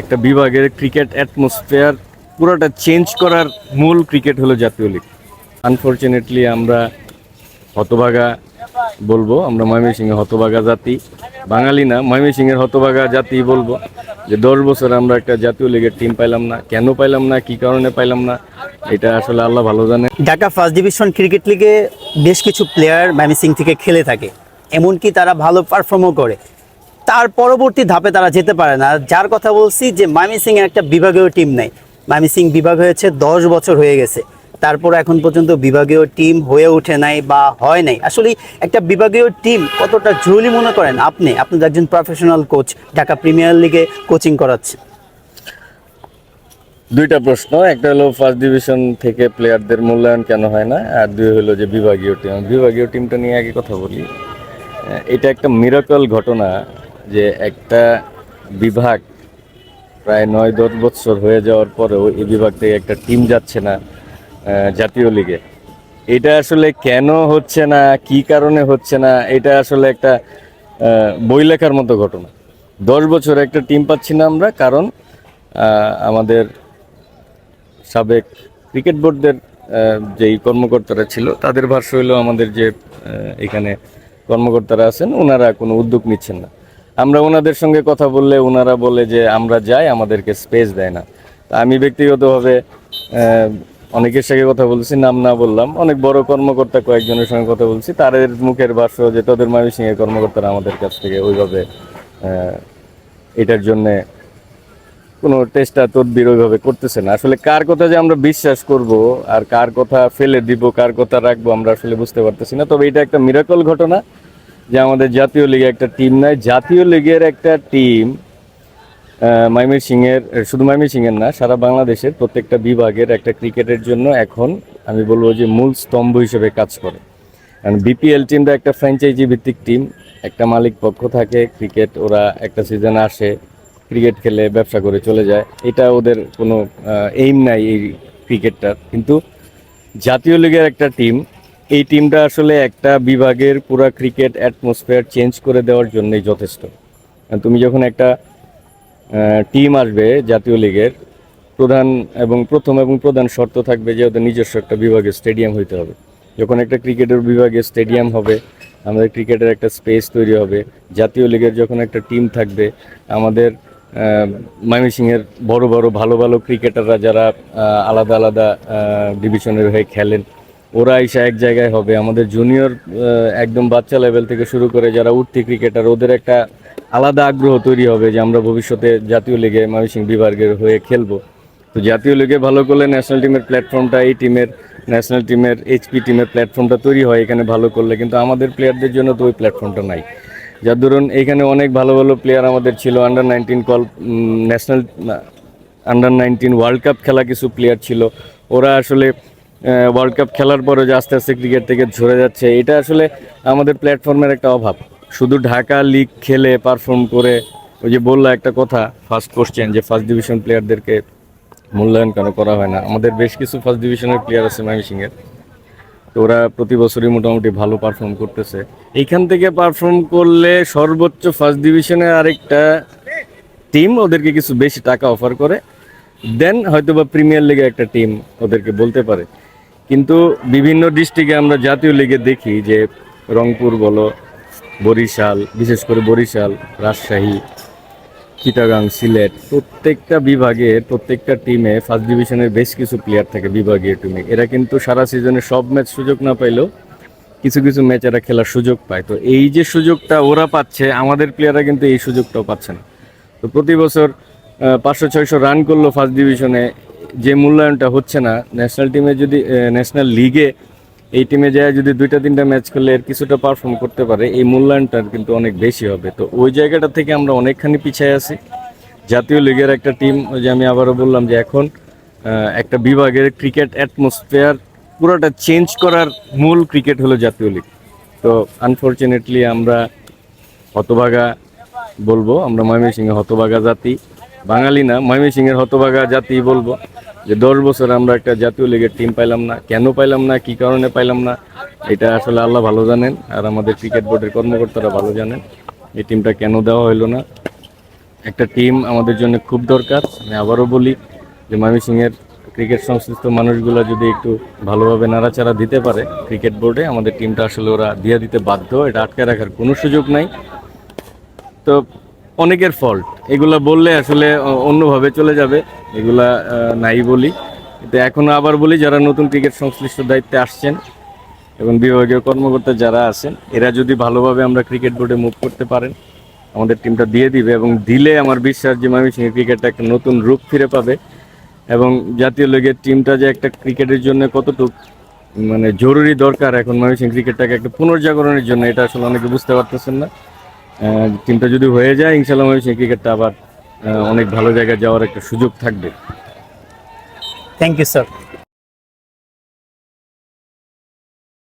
একটা বিভাগের cricket atmosphere পুরোটা চেঞ্জ করার মূল ক্রিকেট হলো জাতীয় লিগ আনফর্চুনেটলি আমরা হতভাগা বলব, আমরা ময়মনসিংহে হতভাগা জাতি। বাঙালি না, ময়মনসিংহের হতভাগা জাতি বলব যে দশ বছর আমরা একটা জাতীয় লিগের টিম পাইলাম না। কেন পাইলাম না, কি কারণে পাইলাম না, এটা আসলে আল্লাহ ভালো জানে। ঢাকা ফার্স্ট ডিভিশন ক্রিকেট লিগে বেশ কিছু প্লেয়ার ম্যামিসিং থেকে খেলে থাকে। এমনকি তারা ভালো পারফর্মও করে। তার পরবর্তী ধাপে তারা যেতে পারে না। যার কথা বলছি যে মাইমিসিং এর একটা বিভাগীয় টিম নেই। মাইমিসিং বিভাগ হয়েছে দশ বছর হয়ে গেছে। তারপর এখন পর্যন্ত বিভাগীয় টিম হয়ে ওঠে নাই বা হয় নাই। আসলে একটা বিভাগীয় টিম কতটা জরুরি মনে করেন আপনি? আপনি একজন প্রফেশনাল কোচ ঢাকা প্রিমিয়ার লিগে কোচিং করাচ্ছেন। দুইটা প্রশ্ন। একটা হলো ফার্স্ট ডিভিশন থেকে প্লেয়ারদের মূল্যায়ন কেন হয় না? আর দুই হলো যে বিভাগীয় টিম বিভাগীয় টিমটা নিয়ে আগে কথা বলি। এটা একটা মিরাকল ঘটনা। যে একটা বিভাগ প্রায় নয় দশ বছর হয়ে যাওয়ার পরেও এই বিভাগ থেকে একটা টিম যাচ্ছে না জাতীয় লিগে। এটা আসলে কেন হচ্ছে না, কি কারণে হচ্ছে না, এটা আসলে একটা বই লেখার মতো ঘটনা। দশ বছর একটা টিম পাচ্ছি না আমরা কারণ আমাদের সাবেক ক্রিকেট বোর্ডদের যেই কর্মকর্তারা ছিল, তাদের ভাষ্য হলো আমাদের যে এখানে কর্মকর্তারা আছেন, ওনারা কোনো উদ্যোগ নিচ্ছেন না। আমরা ওনাদের সঙ্গে কথা বললে ওনারা বলে যে আমরা যাই, আমাদেরকে স্পেস দেয় না। তা আমি ব্যক্তিগতভাবে অনেকের সঙ্গে কথা বলছি, নাম না বললাম। অনেক বড় কর্মকর্তা কয়েকজনের সঙ্গে কথা বলছি। তাদের মুখের ভাষ্য যে তোদের ময়মনসিংহের কর্মকর্তারা আমাদের কাছ থেকে ওইভাবে এটার জন্যে কোনো টেস্টা তদবির ওইভাবে করতেছে না। আসলে কার কথা যে আমরা বিশ্বাস করব আর কার কথা ফেলে দিব, কার কথা রাখব আমরা আসলে বুঝতে পারতেছি না। তবে এটা একটা মিরাকল ঘটনা। যে আমাদের জাতীয় লিগে একটা টিম নাই। জাতীয় লিগের একটা টিম মাইমির সিংয়ের, শুধু মাইমির সিংয়ের না, সারা বাংলাদেশের প্রত্যেকটা বিভাগের একটা ক্রিকেটের জন্য এখন আমি বলব যে মূল স্তম্ভ হিসেবে কাজ করে। কারণ বিপিএল টিমটা একটা ফ্র্যাঞ্চাইজি ভিত্তিক টিম একটা মালিক পক্ষ থাকে ক্রিকেট ওরা একটা সিজন আসে ক্রিকেট খেলে ব্যবসা করে চলে যায়। এটা ওদের কোনো এইম নাই এই ক্রিকেটটার কিন্তু জাতীয় লিগের একটা টিম এই টিমটা আসলে একটা বিভাগের পুরা ক্রিকেট অ্যাটমসফিয়ার চেঞ্জ করে দেওয়ার জন্যই যথেষ্ট। তুমি যখন একটা টিম আসবে জাতীয় লিগের প্রধান এবং প্রথম এবং প্রধান শর্ত থাকবে যে ওদের নিজস্ব একটা বিভাগের স্টেডিয়াম হইতে হবে। যখন একটা ক্রিকেটের বিভাগে স্টেডিয়াম হবে, আমাদের ক্রিকেটের একটা স্পেস তৈরি হবে, জাতীয় লিগের যখন একটা টিম থাকবে, আমাদের ময়মনসিংহের বড় বড় ভালো ভালো ক্রিকেটাররা যারা আলাদা আলাদা ডিভিশনের হয়ে খেলেন ওরা এসে এক জায়গায় হবে। আমাদের জুনিয়র একদম বাচ্চা লেভেল থেকে শুরু করে যারা উঠতি ক্রিকেটার ওদের একটা আলাদা আগ্রহ তৈরি হবে যে আমরা ভবিষ্যতে জাতীয় লিগে ময়মনসিংহ বিভাগের হয়ে খেলব। তো জাতীয় লিগে ভালো করলে ন্যাশনাল টিমের প্ল্যাটফর্মটা এই টিমের ন্যাশনাল টিমের এইচপি টিমের প্ল্যাটফর্মটা তৈরি হয়, এখানে ভালো করলে। কিন্তু আমাদের প্লেয়ারদের জন্য তো ওই প্ল্যাটফর্মটা নাই। যার ধরুন এখানে অনেক ভালো ভালো প্লেয়ার আমাদের ছিল under nineteen call national under nineteen world cup খেলা কিছু প্লেয়ার ছিল। ওরা আসলে ওয়ার্ল্ড কাপ খেলার পরে যে আস্তে আস্তে ক্রিকেট থেকে ঝরে যাচ্ছে, এটা আসলে আমাদের প্ল্যাটফর্মের একটা অভাব। শুধু ঢাকা লিগ খেলে পারফর্ম করে, ওই যে বললা একটা কথা ফার্স্ট কোশ্চেন যে ফার্স্ট ডিভিশন প্লেয়ারদেরকে মূল্যায়ন কেন করা হয় না? আমাদের বেশ কিছু ফার্স্ট ডিভিশনের প্লেয়ার আছে ময়মনসিংহের তো ওরা প্রতি বছরই মোটামুটি ভালো পারফর্ম করতেছে। এইখান থেকে পারফর্ম করলে সর্বোচ্চ ফার্স্ট ডিভিশনে আরেকটা টিম ওদেরকে কিছু বেশি টাকা অফার করে দেন হয়তো বা প্রিমিয়ার লিগে একটা টিম ওদেরকে বলতে পারে। কিন্তু বিভিন্ন ডিস্ট্রিক্টে আমরা জাতীয় লিগে দেখি যে রংপুর বলো, বরিশাল, বিশেষ করে বরিশাল, রাজশাহী, চিটাগাং, সিলেট, প্রত্যেকটা বিভাগে, প্রত্যেকটা টিমে ফার্স্ট ডিভিশনের বেশ কিছু প্লেয়ার থাকে বিভাগীয় টিমে এরা কিন্তু সারা সিজনে সব ম্যাচ সুযোগ না পাইলেও কিছু কিছু ম্যাচ এরা খেলার সুযোগ পায়। তো এই যে সুযোগটা ওরা পাচ্ছে, আমাদের প্লেয়াররা কিন্তু এই সুযোগটাও পাচ্ছে না। তো প্রতি বছর পাঁচশো, ছয়শো রান করল ফার্স্ট ডিভিশনে যে মূল্যায়নটা হচ্ছে না ন্যাশনাল টিমে যদি ন্যাশনাল লিগে এই টিমে যায়, যদি দুইটা, তিনটা ম্যাচ করলে এর কিছুটা পারফর্ম করতে পারে, এই মূল্যায়নটা কিন্তু অনেক বেশি হবে। তো ওই জায়গাটা থেকে আমরা অনেকখানি পিছিয়ে আছি। জাতীয় লিগের একটা টিম যে আমি আবারও বললাম যে এখন একটা বিভাগের ক্রিকেট অ্যাটমসফিয়ার পুরোটা চেঞ্জ করার মূল ক্রিকেট হলো জাতীয় লিগ তো আনফর্চুনেটলি আমরা হতভাগা বলব, আমরা ময়মনসিংহে হতভাগা জাতি। বাঙালি না, ময়মনসিংহের হতভাগা জাতি বলব। যে দশ বছর আমরা একটা জাতীয় লিগের টিম পাইলাম না, কেন পাইলাম না, কি কারণে পাইলাম না, এটা আসলে আল্লাহ ভালো জানেন, আর আমাদের ক্রিকেট বোর্ডের কর্মকর্তারা ভালো জানেন, এই টিমটা কেন দেওয়া হলো না। একটা টিম আমাদের জন্য খুব দরকার, আমি আবারও বলি যে ময়মনসিংহের ক্রিকেট সংশ্লিষ্ট মানুষগুলো যদি একটু ভালোভাবে নাড়াচাড়া দিতে পারে ক্রিকেট বোর্ডে আমাদের টিমটা আসলে ওরা দিয়ে দিতে বাধ্য, এটা আটকে রাখার কোনো সুযোগ নাই। তো অনেকের ফল্ট এগুলা বললে আসলে অন্যভাবে চলে যাবে। এগুলা নাই বলি। কিন্তু এখনও আবার বলি, যারা নতুন ক্রিকেট সংশ্লিষ্ট দায়িত্বে আসছেন এবং বিভাগীয় কর্মকর্তা যারা আছেন, এরা যদি ভালোভাবে আমরা ক্রিকেট বোর্ডে মুভ করতে পারেন, আমাদের টিমটা দিয়ে দিবে এবং দিলে আমার বিশ্বাস যে ময়মনসিংহের ক্রিকেটটা একটা নতুন রূপ ফিরে পাবে। এবং জাতীয় লিগের টিমটা যে একটা ক্রিকেটের জন্য কতটুকু মানে জরুরি দরকার এখন ময়মনসিংহ ক্রিকেটটাকে একটা পুনর্জাগরণের জন্য, এটা আসলে অনেকে বুঝতে পারতেছেন না। টিমটা যদি হয়ে যায় ইনশাল্লাহ সেই ক্রিকেটটা আবার অনেক ভালো জায়গায় যাওয়ার একটা সুযোগ থাকবে। Thank you sir